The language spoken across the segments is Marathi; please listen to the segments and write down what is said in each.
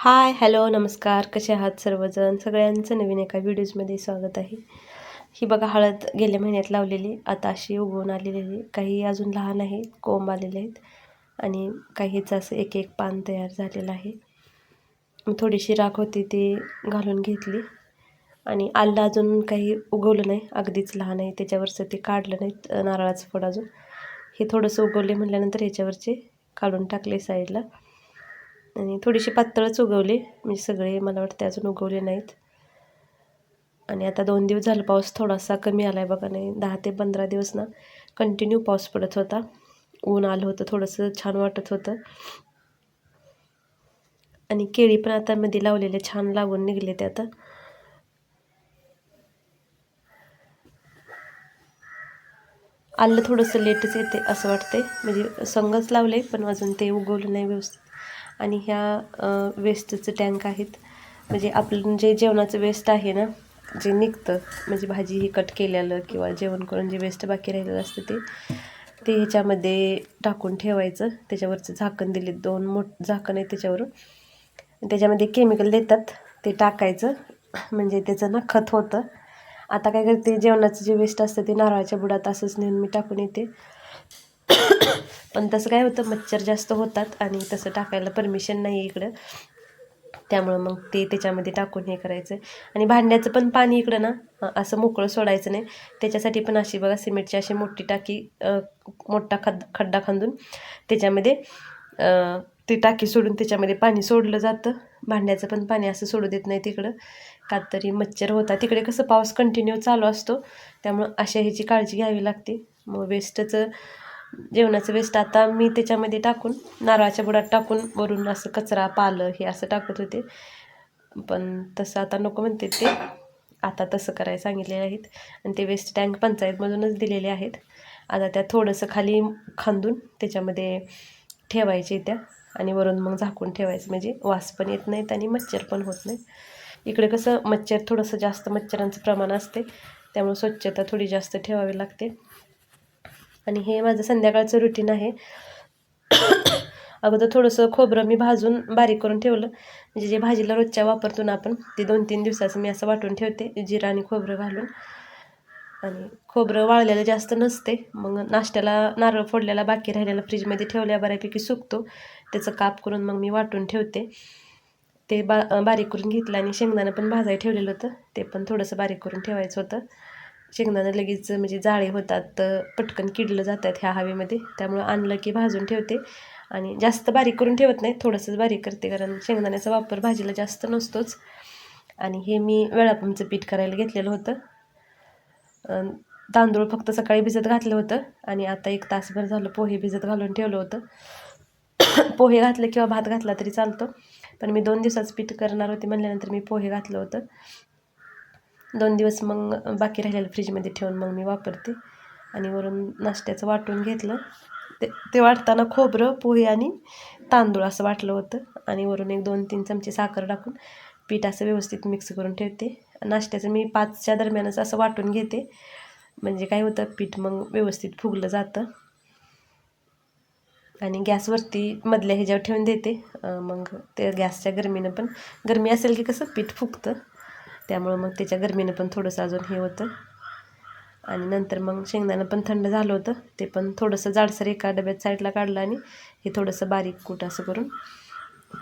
हाय हॅलो नमस्कार. कसे आहात सर्वजण? सगळ्यांचं नवीन एका व्हिडिओजमध्ये स्वागत आहे. ही बघा हळद गेल्या महिन्यात लावलेली. आता अशी उगवून आलेली आहे काही अजून लहान आहे कोंब आलेले आहेत. आणि काहीच असं एक एक पान तयार झालेलं आहे. थोडीशी राख होती ती घालून घेतली. आणि आलं अजून काही उगवलं नाही. अगदीच लहान आहे. त्याच्यावरचं ते काढलं नाही. नारळाचं फळ अजून. हे थोडंसं उगवले म्हटल्यानंतर ह्याच्यावरचे काढून टाकले साईडला. आणि थोडीशी पातळच उगवली. म्हणजे सगळे मला वाटते अजून उगवले नाहीत. आणि आता दोन दिवस झालं पाऊस थोडासा कमी आला आहे बघा. नाही दहा ते पंधरा दिवस ना कंटिन्यू पाऊस पडत होता. ऊन आलं होतं थोडंसं छान वाटत होतं. आणि केळी पण आता मध्ये लावलेले छान लागून निघले ते आता. आलं थोडंसं लेटच येते असं वाटते म्हणजे संगच लावले पण अजून ते उगवलं नाही व्यवस्थित. आणि ह्या वेस्टचं टँक आहेत. म्हणजे आपलं जे जेवणाचं वेस्ट आहे ना जे निघतं म्हणजे भाजी ही कट केलेलं किंवा जेवण करून जे वेस्ट बाकी राहिलेलं असतं ते ते ह्याच्यामध्ये टाकून ठेवायचं. त्याच्यावरचं झाकण दिले दोन मोठ झाकण आहे त्याच्यावरून त्याच्यामध्ये केमिकल देतात ते टाकायचं. म्हणजे त्याचं ना खत होतं. आता काय करते जेवणाचं जे वेस्ट असतं ते नारळाच्या बुडात असंच नेहमी टाकून येते. पण तसं काय होतं मच्छर जास्त होतात आणि तसं टाकायला परमिशन नाही इकडं. त्यामुळं मग ते त्याच्यामध्ये टाकून हे करायचं. आणि भांड्याचं पण पाणी इकडं ना असं मोकळं सोडायचं नाही. त्याच्यासाठी पण अशी बघा सिमेंटची अशी मोठी टाकी मोठा खद खड्डा खांदून त्याच्यामध्ये ती टाकी सोडून त्याच्यामध्ये पाणी सोडलं जातं. भांड्याचं पण पाणी असं सोडू देत नाही तिकडं. का तरी मच्छर होता तिकडे कसं पाऊस कंटिन्यू चालू असतो. त्यामुळं अशा ह्याची काळजी घ्यावी लागते. मग वेस्टचं जेवणाचं वेस्ट आता मी त्याच्यामध्ये टाकून नारळाच्या बुडात टाकून वरून असं कचरा पालं हे असं टाकत होते. पण तसं आता नको म्हणते ते. आता तसं करायला सांगितलेले आहेत. आणि ते वेस्ट टँक पंचायतमधूनच दिलेले आहेत. आता त्या थोडंसं खाली खांदून त्याच्यामध्ये ठेवायचे त्या. आणि वरून मग झाकून ठेवायचं. म्हणजे वास पण येत नाहीत आणि मच्छर पण होत नाही इकडे कसं मच्छर थोडंसं जास्त मच्छरांचं प्रमाण असते. त्यामुळे स्वच्छता थोडी जास्त ठेवावी लागते. आणि हे माझं संध्याकाळचं रुटीन आहे. अगोदर थोडंसं खोबरं मी भाजून बारीक करून ठेवलं. म्हणजे जे भाजीला रोजच्या वापरतो ना आपण ते दोन तीन दिवसाचं मी असं वाटून ठेवते जिरा आणि खोबरं घालून. आणि खोबरं वाळलेलं जास्त नसते मग नाश्त्याला नारळ फोडलेला बाकी राहिलेला फ्रीजमध्ये ठेवल्या बऱ्यापैकी सुकतो. त्याचं काप करून मग मी वाटून ठेवते. ते बा बारीक करून घेतलं आणि शेंगदाणं पण भाजायला ठेवलेलं होतं ते पण थोडंसं बारीक करून ठेवायचं होतं. शेंगदाणं लगेच म्हणजे जाळे होतात पटकन किडलं जातात ह्या हवेमध्ये. त्यामुळं आणलं की भाजून ठेवते. आणि जास्त बारीक करून ठेवत नाही थोडंसंच बारीक करते कारण शेंगदाण्याचा वापर भाजीला जास्त नसतोच. आणि हे मी वेळापमचं पीठ करायला घेतलेलं होतं. तांदूळ फक्त सकाळी भिजत घातलं होतं आणि आता एक तासभर झालं पोहे भिजत घालून ठेवलं होतं. पोहे घातले किंवा भात घातला तरी चालतो. पण मी दोन दिवसाचं पीठ करणार होते म्हणल्यानंतर मी पोहे घातलं होतं. दोन दिवस मग बाकी राहिलेलं फ्रीजमध्ये ठेवून मग मी वापरते. आणि वरून नाश्त्याचं वाटून घेतलं. ते ते वाटताना खोबरं पोहे आणि तांदूळ असं वाटलं होतं. आणि वरून एक दोन तीन चमचे साखर टाकून पीठ असं व्यवस्थित मिक्स करून ठेवते. नाश्त्याचं मी पाचच्या दरम्यानच असं वाटून घेते. म्हणजे काय होतं पीठ मग व्यवस्थित फुगलं जातं. आणि गॅसवरती मधल्या ह्याच्यावर ठेवून देते. मग ते गॅसच्या गरमीनं पण गरमी असेल की कसं पीठ फुगतं. त्यामुळं मग त्याच्या गरमीनं पण थोडंसं अजून हे होतं. आणि नंतर मग शेंगदाणं पण थंड झालं होतं. ते पण थोडंसं जाडसर एका डब्यात साईडला काढलं आणि हे थोडंसं बारीक कूट असं करून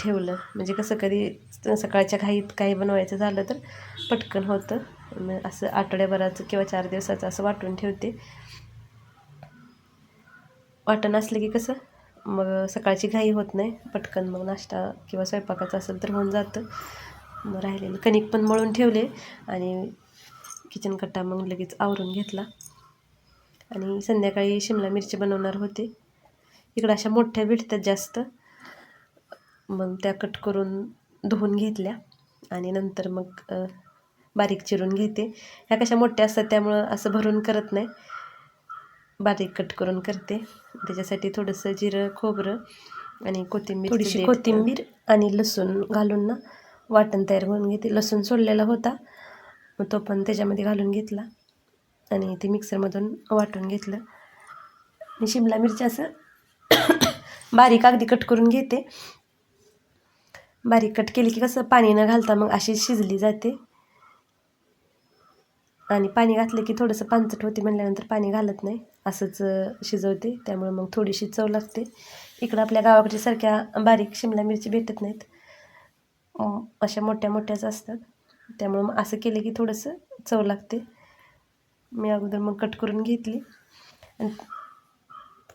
ठेवलं. म्हणजे कसं कधी सकाळच्या घाईत काही बनवायचं झालं तर पटकन होतं. असं आठवड्याभराचं किंवा चार दिवसाचं असं वाटून ठेवते. वाटण असलं की कसं मग सकाळची घाई होत नाही. पटकन मग नाश्ता किंवा स्वयंपाकाचा असेल तर होऊन जातं. मग राहिलेलं. कणिक पण मळून ठेवले आणि किचन कट्टा मग लगेच आवरून घेतला. आणि संध्याकाळी शिमला मिरची बनवणार होते. इकडं अशा मोठ्या भेटतात जास्त. मग त्या कट करून धुवून घेतल्या आणि नंतर मग बारीक चिरून घेते. ह्या कशा मोठ्या असतात त्यामुळं असं भरून करत नाही. बारीक कट करून करते. त्याच्यासाठी थोडंसं जिरं खोबरं आणि कोथिंबीर थोडीशी कोथिंबीर. आणि लसूण घालून ना वाटण तयार करून घेते. लसूण सोडलेला होता. मग तो पण त्याच्यामध्ये घालून घेतला. आणि ते मिक्सरमधून वाटून घेतलं. आणि शिमला मिरची असं बारीक अगदी कट करून घेते. बारीक कट केली की कसं पाणी न घालता मग अशी शिजली जाते. आणि पाणी घातलं की थोडंसं पानचट होते म्हणल्यानंतर पाणी घालत नाही. असंच शिजवते. त्यामुळे मग थोडीशी चव लागते. इकडं आपल्या गावाकडच्या सारख्या बारीक शिमला मिरची भेटत नाहीत. अशा मोठ्या मोठ्याच असतात. त्यामुळं मग असं केलं की थोडंसं चव लागते. मी अगोदर मग कट करून घेतली. आणि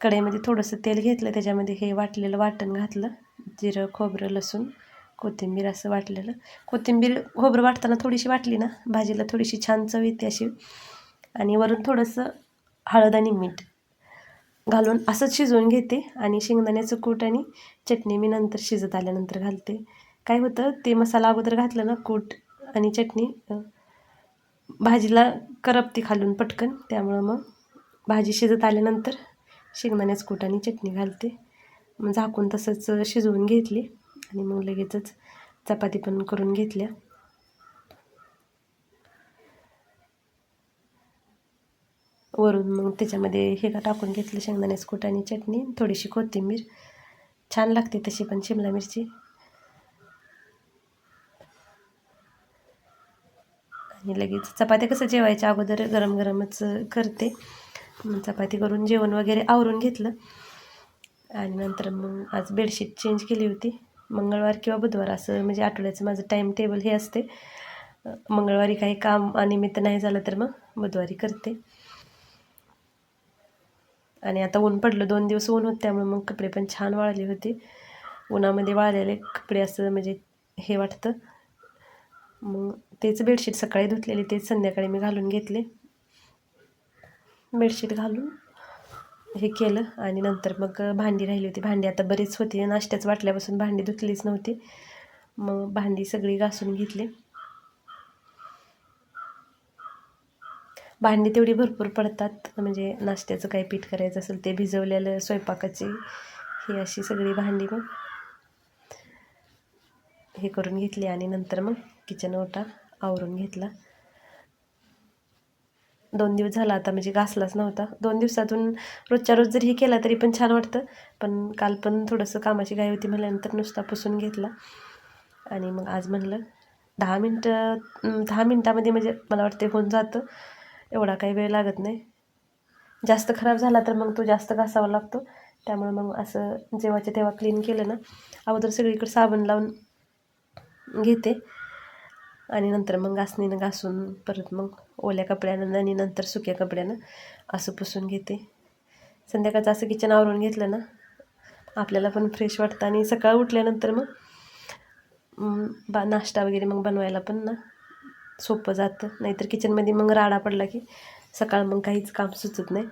कढईमध्ये थोडंसं तेल घेतलं. त्याच्यामध्ये हे वाटलेलं वाटण घातलं. जिरं खोबरं लसूण कोथिंबीर असं वाटलेलं. कोथिंबीर खोबरं वाटताना थोडीशी वाटली ना भाजीला थोडीशी छान चव येते अशी. आणि वरून थोडंसं हळद आणि मीठ घालून असंच शिजवून घेते. आणि शेंगदाण्याचं कूट आणि चटणी मी नंतर शिजत आल्यानंतर घालते. काय होतं ते मसाला अगोदर घातलं ना कूट आणि चटणी भाजीला करपती खालून पटकन. त्यामुळं मग भाजी शिजत आल्यानंतर शेंगदाण्याच कूट आणि चटणी घालते. मग झाकून तसंच शिजवून घेतली आणि मग लगेचच चपाती पण करून घेतल्या. वरून मग त्याच्यामध्ये हे का टाकून घेतलं शेंगदाण्याचं कूट आणि चटणी थोडीशी कोथिंबीर. छान लागते तशी पण शिमला मिरची. मी लगेच चपात्या कसं जेवायच्या अगोदर गरम गरमच करते चपाती करून जेवण वगैरे आवरून घेतलं. आणि नंतर मग आज बेडशीट चेंज केली होती. मंगळवार किंवा बुधवार असं म्हणजे आठवड्याचं माझं टाईम टेबल हे असते. मंगळवारी काही काम अनिमित्त नाही झालं तर मग बुधवारी करते. आणि आता ऊन पडलं दोन दिवस ऊन होत त्यामुळे मग कपडे पण छान वाळले होते. उन्हामध्ये वाळलेले कपडे असं म्हणजे हे वाटतं. मग तेच बेडशीट सकाळी धुतलेली तेच संध्याकाळी मी घालून घेतले. बेडशीट घालून हे केलं आणि नंतर मग भांडी राहिली होती. भांडी आता बरीच होती नाश्त्याच वाटल्यापासून भांडी धुतलीच नव्हती. मग भांडी सगळी घासून घेतली. भांडी तेवढी भरपूर पडतात. म्हणजे नाश्त्याचं काही पीठ करायचं असेल ते भिजवलेलं स्वयंपाकाची ही अशी सगळी भांडी मग हे करून घेतली आणि नंतर मग किचन ओटा आवरून घेतला. दोन दिवस झाला आता म्हणजे घासलाच नव्हता. दोन दिवसातून रोजच्या रोज जरी हे केला तरी पण छान वाटतं. पण काल पण थोडंसं कामाची गाय होती म्हटल्यानंतर नुसता पुसून घेतला. आणि मग आज म्हणलं दहा मिनटं दहा मिनटामध्ये म्हणजे मला वाटते होऊन जातं. एवढा काही वेळ लागत नाही. जास्त खराब झाला तर मग तो जास्त घासावा लागतो. त्यामुळे मग असं जेव्हाच्या तेव्हा क्लीन केलं ना अगोदर सगळीकडे साबण लावून घेते. आणि नंतर मग घासणीनं घासून परत मग ओल्या कपड्यानं आणि नंतर सुक्या कपड्यानं असं पुसून घेते. संध्याकाळचं असं किचन आवरून घेतलं ना आपल्याला पण फ्रेश वाटतं. आणि सकाळ उठल्यानंतर मग बा नाश्ता वगैरे मग बनवायला पण ना सोपं जातं. नाहीतर किचनमध्ये मग राडा पडला की सकाळ मग काहीच काम सुचत नाही.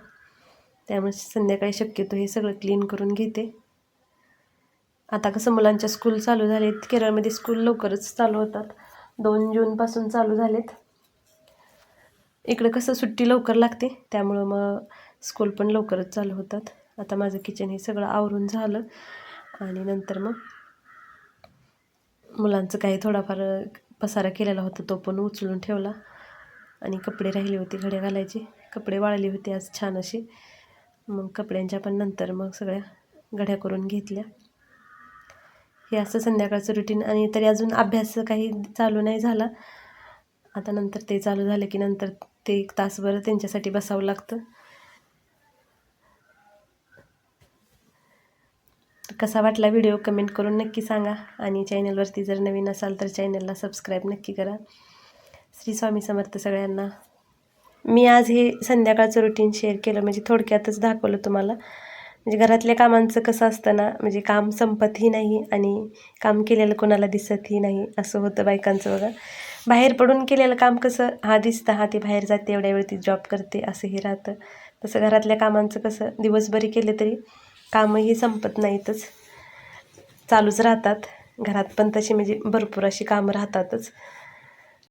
त्यामुळे संध्याकाळी शक्यतो हे सगळं क्लीन करून घेते. आता कसं मुलांच्या स्कूल चालू झालेत केरळमध्ये स्कूल लवकरच चालू होतात. दोन जूनपासून चालू झालेत. इकडं कसं सुट्टी लवकर लागते त्यामुळं मग स्कूल पण लवकरच चालू होतात. आता माझं किचन हे सगळं आवरून झालं आणि नंतर मग मुलांचं काही थोडाफार पसारा केलेला होता तो पण उचलून ठेवला आणि कपडे राहिले होते घड्या घालायचे. कपडे वाळले होते आज छान असे. मग कपड्यांच्या पण नंतर मग सगळ्या घड्या करून घेतल्या. हे असं संध्याकाळचं रुटीन आणि तरी अजून अभ्यास काही चालू नाही झाला. आता नंतर ते चालू झालं की नंतर ते एक तासभर त्यांच्यासाठी बसावं लागतं. कसा वाटला व्हिडिओ कमेंट करून नक्की सांगा. आणि चॅनलवरती जर नवीन असाल तर चॅनलला सबस्क्राईब नक्की करा. श्री स्वामी समर्थ सगळ्यांना. मी आज हे संध्याकाळचं रुटीन शेअर केलं. म्हणजे थोडक्यातच दाखवलं तुम्हाला. म्हणजे घरातल्या कामांचं कसं असतं ना म्हणजे काम संपतही नाही आणि काम केलेलं कोणाला दिसतही नाही असं होतं बायकांचं बघा. बाहेर पडून केलेलं काम कसं हा दिसतं हा ती बाहेर जाते एवढ्या वेळ ती जॉब करते असंही राहतं. तसं घरातल्या कामांचं कसं दिवसभरी केले तरी कामही संपत नाहीतच. चालूच राहतात. घरात पण तशी म्हणजे भरपूर अशी कामं राहतातच.